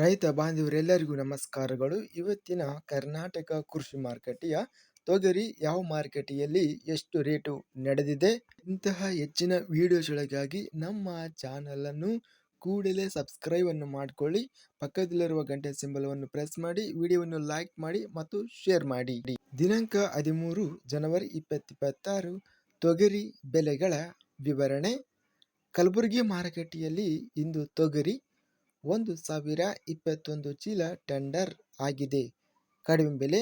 ರೈತ ಬಾಂಧವರೆಲ್ಲರಿಗೂ ನಮಸ್ಕಾರಗಳು. ಇವತ್ತಿನ ಕರ್ನಾಟಕ ಕೃಷಿ ಮಾರುಕಟ್ಟೆಯ ತೊಗರಿ ಯಾವ ಮಾರುಕಟ್ಟೆಯಲ್ಲಿ ಎಷ್ಟು ರೇಟು ನಡೆದಿದೆ? ಇಂತಹ ಹೆಚ್ಚಿನ ವಿಡಿಯೋಸ್ಗಳಿಗಾಗಿ ನಮ್ಮ ಚಾನಲನ್ನು ಕೂಡಲೇ ಸಬ್ಸ್ಕ್ರೈಬ್ ಅನ್ನು ಮಾಡಿಕೊಳ್ಳಿ. ಪಕ್ಕದಲ್ಲಿರುವ ಗಂಟೆ ಸಿಂಬಲವನ್ನು ಪ್ರೆಸ್ ಮಾಡಿ, ವಿಡಿಯೋವನ್ನು ಲೈಕ್ ಮಾಡಿ ಮತ್ತು ಶೇರ್ ಮಾಡಿ. ದಿನಾಂಕ ಹದಿಮೂರು ಜನವರಿ ಇಪ್ಪತ್ತಿಪ್ಪತ್ತಾರು, ತೊಗರಿ ಬೆಲೆಗಳ ವಿವರಣೆ. ಕಲಬುರಗಿ ಮಾರುಕಟ್ಟೆಯಲ್ಲಿ ಇಂದು ತೊಗರಿ ಒಂದು ಸಾವಿರ ಇಪ್ಪತ್ತೊಂದು ಚೀಲ ಟೆಂಡರ್ ಆಗಿದೆ. ಕಡಿಮೆ ಬೆಲೆ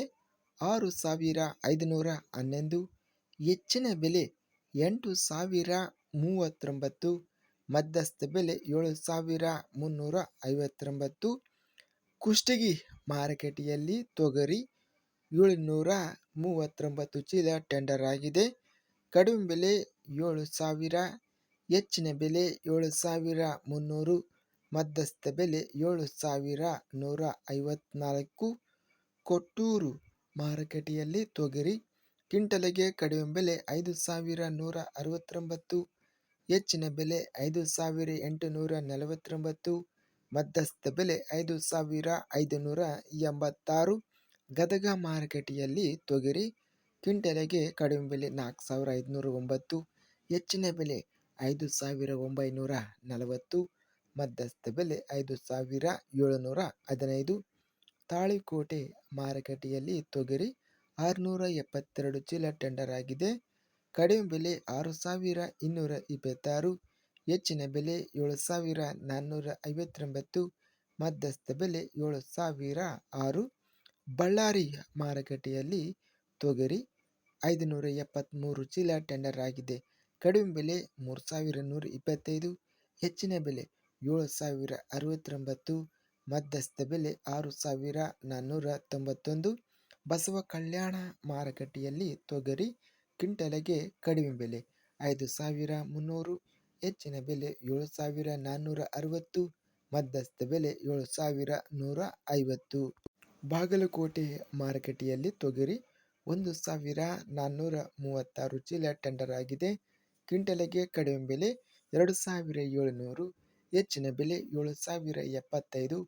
ಆರು ಸಾವಿರ ಐದುನೂರ ಹನ್ನೊಂದು, ಹೆಚ್ಚಿನ ಬೆಲೆ ಎಂಟು ಸಾವಿರ ಮೂವತ್ತೊಂಬತ್ತು, ಮಧ್ಯಸ್ಥ ಬೆಲೆ ಏಳು ಸಾವಿರ ಮುನ್ನೂರ ಐವತ್ತೊಂಬತ್ತು. ಕುಷ್ಟಗಿ ಮಾರುಕಟ್ಟೆಯಲ್ಲಿ ತೊಗರಿ ಏಳುನೂರ ಮೂವತ್ತೊಂಬತ್ತು ಚೀಲ ಟೆಂಡರ್ ಆಗಿದೆ. ಕಡಿಮೆ ಬೆಲೆ ಏಳು ಸಾವಿರ, ಹೆಚ್ಚಿನ ಬೆಲೆ ಏಳು ಸಾವಿರ ಮುನ್ನೂರು ಮಧ್ಯಸ್ಥ ಬೆಲೆ ಏಳು ಸಾವಿರ ನೂರ ಐವತ್ನಾಲ್ಕು ಕೊಟ್ಟೂರು ಮಾರುಕಟ್ಟೆಯಲ್ಲಿ ತೊಗರಿ ಕ್ವಿಂಟಲಿಗೆ ಕಡಿಮೆ ಬೆಲೆ ಐದು ಸಾವಿರ ನೂರ ಅರವತ್ತೊಂಬತ್ತು ಹೆಚ್ಚಿನ ಬೆಲೆ ಐದು ಸಾವಿರ ಎಂಟುನೂರ ನಲವತ್ತೊಂಬತ್ತು ಮಧ್ಯಸ್ಥ ಬೆಲೆ ಐದು ಸಾವಿರ ಐದುನೂರ ಎಂಬತ್ತಾರು ಗದಗ ಮಾರುಕಟ್ಟೆಯಲ್ಲಿ ತೊಗರಿ ಕ್ವಿಂಟಲಿಗೆ ಕಡಿಮೆ ಬೆಲೆ ನಾಲ್ಕು ಸಾವಿರ ಐದುನೂರ ಒಂಬತ್ತು ಹೆಚ್ಚಿನ ಬೆಲೆ ಐದು ಸಾವಿರ ಒಂಬೈನೂರ ನಲವತ್ತು ಮಧ್ಯಸ್ಥ ಬೆಲೆ ಐದು ಸಾವಿರ ಏಳುನೂರ ಹದಿನೈದು. ತಾಳಿಕೋಟೆ ಮಾರುಕಟ್ಟೆಯಲ್ಲಿ ತೊಗರಿ ಆರುನೂರ ಎಪ್ಪತ್ತೆರಡು ಚೀಲ ಟೆಂಡರ್ ಆಗಿದೆ. ಕಡಿಮೆ ಬೆಲೆ ಆರು ಸಾವಿರ ಇನ್ನೂರ ಇಪ್ಪತ್ತಾರು. ಹೆಚ್ಚಿನ ಬೆಲೆ ಏಳು ಸಾವಿರ ನಾನ್ನೂರ ಐವತ್ತೊಂಬತ್ತು. ಮಧ್ಯಸ್ಥ ಬೆಲೆ ಏಳು ಸಾವಿರ ಆರು. ಬಳ್ಳಾರಿ ಮಾರುಕಟ್ಟೆಯಲ್ಲಿ ತೊಗರಿ ಐದುನೂರ ಎಪ್ಪತ್ತ್ಮೂರು ಚೀಲ ಟೆಂಡರ್ ಆಗಿದೆ. ಕಡಿಮೆ ಬೆಲೆ ಮೂರು ಸಾವಿರ ನೂರ ಇಪ್ಪತ್ತೈದು. ಹೆಚ್ಚಿನ ಬೆಲೆ ಏಳು ಸಾವಿರ ಅರವತ್ತೊಂಬತ್ತು, ಮಧ್ಯಸ್ಥ ಬೆಲೆ ಆರು ಸಾವಿರ ನಾನ್ನೂರ ತೊಂಬತ್ತೊಂದು ಬಸವ ಕಲ್ಯಾಣ ಮಾರುಕಟ್ಟೆಯಲ್ಲಿ ತೊಗರಿ ಕ್ವಿಂಟಲಿಗೆ ಕಡಿಮೆ ಬೆಲೆ ಐದು ಸಾವಿರ ಮುನ್ನೂರು, ಹೆಚ್ಚಿನ ಬೆಲೆ ಏಳು ಸಾವಿರ ನಾನ್ನೂರ ಅರವತ್ತು ಮಧ್ಯಸ್ಥ ಬೆಲೆ ಏಳು ಸಾವಿರ ನೂರ ಐವತ್ತು ಬಾಗಲಕೋಟೆ ಮಾರುಕಟ್ಟೆಯಲ್ಲಿ ತೊಗರಿ ಒಂದು ಸಾವಿರ ನಾನ್ನೂರ ಮೂವತ್ತಾರು ಚೀಲ ಟೆಂಡರ್ ಆಗಿದೆ. ಕ್ವಿಂಟಲಿಗೆ ಕಡಿಮೆ ಬೆಲೆ ಎರಡು ಸಾವಿರ ಏಳುನೂರು ಹೆಚ್ಚಿನ ಬೆಲೆ ಏಳು ಸಾವಿರ ಎಪ್ಪತ್ತೈದು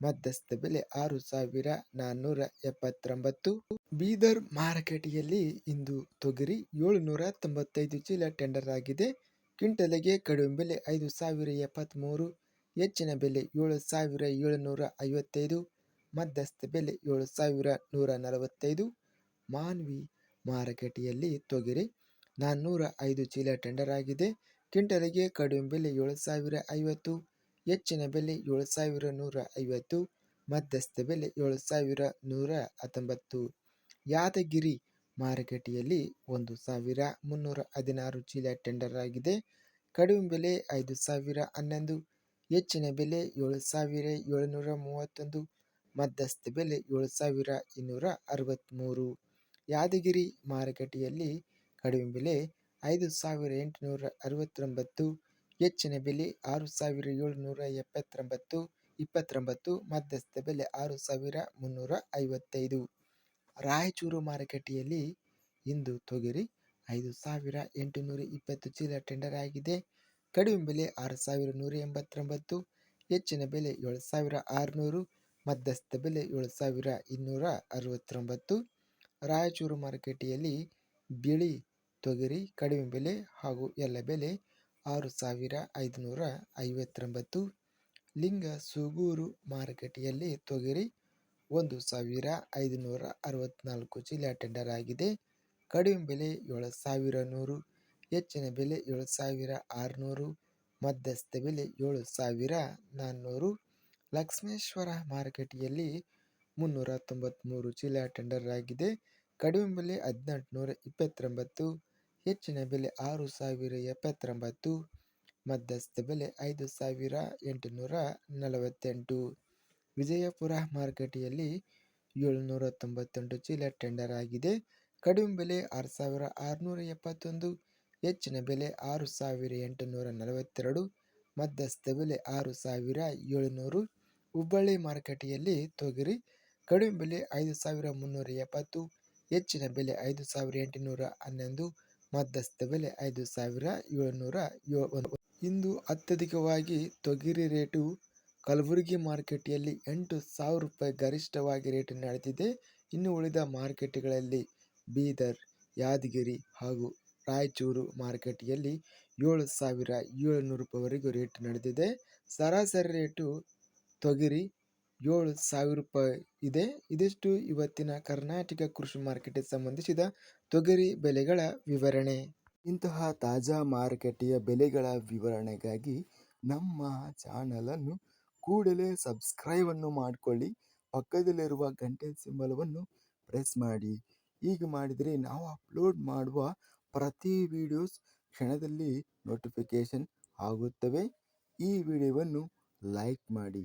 ಮಧ್ಯಸ್ಥ ಬೆಲೆ ಆರು ಸಾವಿರ ನಾನ್ನೂರ ಎಪ್ಪತ್ತೊಂಬತ್ತು ಬೀದರ್ ಮಾರುಕಟ್ಟೆಯಲ್ಲಿ ಇಂದು ತೊಗರಿ ಏಳುನೂರ ತೊಂಬತ್ತೈದು ಚೀಲ ಟೆಂಡರ್ ಆಗಿದೆ. ಕ್ವಿಂಟಲಿಗೆ ಕಡಿಮೆ ಬೆಲೆ ಐದು ಸಾವಿರ ಎಪ್ಪತ್ತ್ಮೂರು ಹೆಚ್ಚಿನ ಬೆಲೆ ಏಳು ಸಾವಿರ ಏಳುನೂರ ಐವತ್ತೈದು ಮಧ್ಯಸ್ಥ ಬೆಲೆ ಏಳು ಸಾವಿರ ನೂರ ನಲವತ್ತೈದು ಮಾನ್ವಿ ಮಾರುಕಟ್ಟೆಯಲ್ಲಿ ತೊಗರಿ ನಾನ್ನೂರ ಐದು ಚೀಲ ಟೆಂಡರ್ ಆಗಿದೆ. ಕ್ವಿಂಟಲಿಗೆ ಕಡಿಮೆ ಬೆಲೆ ಏಳು ಸಾವಿರ ಐವತ್ತು, ಹೆಚ್ಚಿನ ಬೆಲೆ ಏಳು ಸಾವಿರ ನೂರ ಐವತ್ತು, ಮಧ್ಯಸ್ಥ ಬೆಲೆ ಏಳು ಸಾವಿರ ನೂರ ಹತ್ತೊಂಬತ್ತು. ಯಾದಗಿರಿ ಮಾರುಕಟ್ಟೆಯಲ್ಲಿ ಒಂದು ಸಾವಿರ ಮುನ್ನೂರ ಹದಿನಾರು ಚೀಲ ಟೆಂಡರ್ ಆಗಿದೆ. ಕಡಿಮೆ ಬೆಲೆ ಐದು ಸಾವಿರ ಹನ್ನೊಂದು, ಹೆಚ್ಚಿನ ಬೆಲೆ ಏಳು ಸಾವಿರ ಏಳುನೂರ ಮೂವತ್ತೊಂದು, ಮಧ್ಯಸ್ಥ ಬೆಲೆ ಏಳು ಸಾವಿರ ಇನ್ನೂರ ಅರವತ್ತ್ಮೂರು ಯಾದಗಿರಿ ಮಾರುಕಟ್ಟೆಯಲ್ಲಿ ಕಡಿಮೆ ಬೆಲೆ ಐದು ಸಾವಿರ ಎಂಟುನೂರ ಅರವತ್ತೊಂಬತ್ತು, ಹೆಚ್ಚಿನ ಬೆಲೆ ಆರು ಸಾವಿರ ಏಳುನೂರ ಎಪ್ಪತ್ತೊಂಬತ್ತು, ಇಪ್ಪತ್ತೊಂಬತ್ತು ಮಧ್ಯಸ್ಥ ಬೆಲೆ ಆರು ಸಾವಿರ ಮುನ್ನೂರ ಐವತ್ತೈದು. ರಾಯಚೂರು ಮಾರುಕಟ್ಟೆಯಲ್ಲಿ ಇಂದು ತೊಗರಿ ಐದು ಸಾವಿರ ಎಂಟುನೂರ ಇಪ್ಪತ್ತು ಚೀಲ ಟೆಂಡರ್ ಆಗಿದೆ. ಕಡಿಮೆ ಬೆಲೆ ಆರು ಸಾವಿರ ನೂರ ಎಂಬತ್ತೊಂಬತ್ತು, ಹೆಚ್ಚಿನ ಬೆಲೆ ಏಳು ಸಾವಿರ ಆರುನೂರು ಮಧ್ಯಸ್ಥ ಬೆಲೆ ಏಳು ಸಾವಿರ ಇನ್ನೂರ ಅರವತ್ತೊಂಬತ್ತು. ರಾಯಚೂರು ಮಾರುಕಟ್ಟೆಯಲ್ಲಿ ಬಿಳಿ ತೊಗರಿ, ಕಡಿಮೆ ಬೆಲೆ ಹಾಗೂ ಎಲ್ಲ ಬೆಲೆ ಆರು ಸಾವಿರ ಐದುನೂರ ಐವತ್ತೊಂಬತ್ತು. ಲಿಂಗ ಸೂಗೂರು ಮಾರುಕಟ್ಟೆಯಲ್ಲಿ ತೊಗರಿ ಒಂದು ಸಾವಿರ ಐದುನೂರ ಅರವತ್ತ್ನಾಲ್ಕು ಚೀಲ ಟೆಂಡರ್ ಆಗಿದೆ. ಕಡಿಮೆ ಬೆಲೆ ಏಳು ಸಾವಿರ ನೂರು, ಹೆಚ್ಚಿನ ಬೆಲೆ ಏಳು ಸಾವಿರ ಆರುನೂರು, ಮಧ್ಯಸ್ಥ ಬೆಲೆ ಏಳು ಸಾವಿರ ನಾನ್ನೂರು. ಲಕ್ಷ್ಮೇಶ್ವರ ಮಾರುಕಟ್ಟೆಯಲ್ಲಿ ಮುನ್ನೂರ ತೊಂಬತ್ತ್ಮೂರು ಚೀಲ ಟೆಂಡರ್ ಆಗಿದೆ. ಕಡಿಮೆ ಬೆಲೆ ಹದಿನೆಂಟು ನೂರ ಇಪ್ಪತ್ತೊಂಬತ್ತು ಹೆಚ್ಚಿನ ಬೆಲೆ ಆರು ಸಾವಿರ ಎಪ್ಪತ್ತೊಂಬತ್ತು, ಮಧ್ಯಸ್ಥ ಬೆಲೆ ಐದು ಸಾವಿರ ಎಂಟುನೂರ ನಲವತ್ತೆಂಟು. ವಿಜಯಪುರ ಮಾರುಕಟ್ಟೆಯಲ್ಲಿ ಏಳುನೂರ ತೊಂಬತ್ತೆಂಟು ಚೀಲ ಟೆಂಡರ್ ಆಗಿದೆ. ಕಡಿಮೆ ಬೆಲೆ ಆರು ಸಾವಿರ ಆರುನೂರ ಎಪ್ಪತ್ತೊಂದು, ಹೆಚ್ಚಿನ ಬೆಲೆ ಆರು ಸಾವಿರ ಎಂಟುನೂರ ನಲವತ್ತೆರಡು, ಮಧ್ಯಸ್ಥ ಬೆಲೆ ಆರು ಸಾವಿರ ಏಳುನೂರು. ಹುಬ್ಬಳ್ಳಿ ಮಾರುಕಟ್ಟೆಯಲ್ಲಿ ತೊಗರಿ ಕಡಿಮೆ ಬೆಲೆ ಐದು ಸಾವಿರ ಮುನ್ನೂರ ಎಪ್ಪತ್ತು, ಹೆಚ್ಚಿನ ಬೆಲೆ ಐದು ಸಾವಿರ ಎಂಟುನೂರ ಹನ್ನೊಂದು ಮಧ್ಯಸ್ಥ ಬೆಲೆ ಐದು ಸಾವಿರ ಏಳುನೂರ ಇಂದು ಅತ್ಯಧಿಕವಾಗಿ ತೊಗರಿ ರೇಟು ಕಲಬುರಗಿ ಮಾರುಕಟ್ಟೆಯಲ್ಲಿ ಎಂಟು ಸಾವಿರ ರೂಪಾಯಿ ಗರಿಷ್ಠವಾಗಿ ರೇಟ್ ನಡೆದಿದೆ. ಇನ್ನು ಉಳಿದ ಮಾರ್ಕೆಟ್ಗಳಲ್ಲಿ ಬೀದರ್, ಯಾದಗಿರಿ ಹಾಗೂ ರಾಯಚೂರು ಮಾರುಕಟ್ಟೆಯಲ್ಲಿ ಏಳು ಸಾವಿರ ಏಳುನೂರು ರೂಪಾಯಿವರೆಗೂ ರೇಟ್ ನಡೆದಿದೆ. ಸರಾಸರಿ ರೇಟು ತೊಗರಿ ಏಳು ಸಾವಿರ ರೂಪಾಯಿ ಇದೆ. ಇದಿಷ್ಟು ಇವತ್ತಿನ ಕರ್ನಾಟಕ ಕೃಷಿ ಮಾರ್ಕೆಟ್ಗೆ ಸಂಬಂಧಿಸಿದ ತೊಗರಿ ಬೆಲೆಗಳ ವಿವರಣೆ. ಇಂತಹ ತಾಜಾ ಮಾರುಕಟ್ಟೆಯ ಬೆಲೆಗಳ ವಿವರಣೆಗಾಗಿ ನಮ್ಮ ಚಾನಲನ್ನು ಕೂಡಲೇ ಸಬ್ಸ್ಕ್ರೈಬನ್ನು ಮಾಡಿಕೊಳ್ಳಿ. ಪಕ್ಕದಲ್ಲಿರುವ ಗಂಟೆ ಸಿಂಬಲವನ್ನು ಪ್ರೆಸ್ ಮಾಡಿ. ಹೀಗೆ ಮಾಡಿದರೆ ನಾವು ಅಪ್ಲೋಡ್ ಮಾಡುವ ಪ್ರತಿ ವಿಡಿಯೋಸ್ ಕ್ಷಣದಲ್ಲಿ ನೋಟಿಫಿಕೇಷನ್ ಆಗುತ್ತವೆ. ಈ ವಿಡಿಯೋವನ್ನು ಲೈಕ್ ಮಾಡಿ.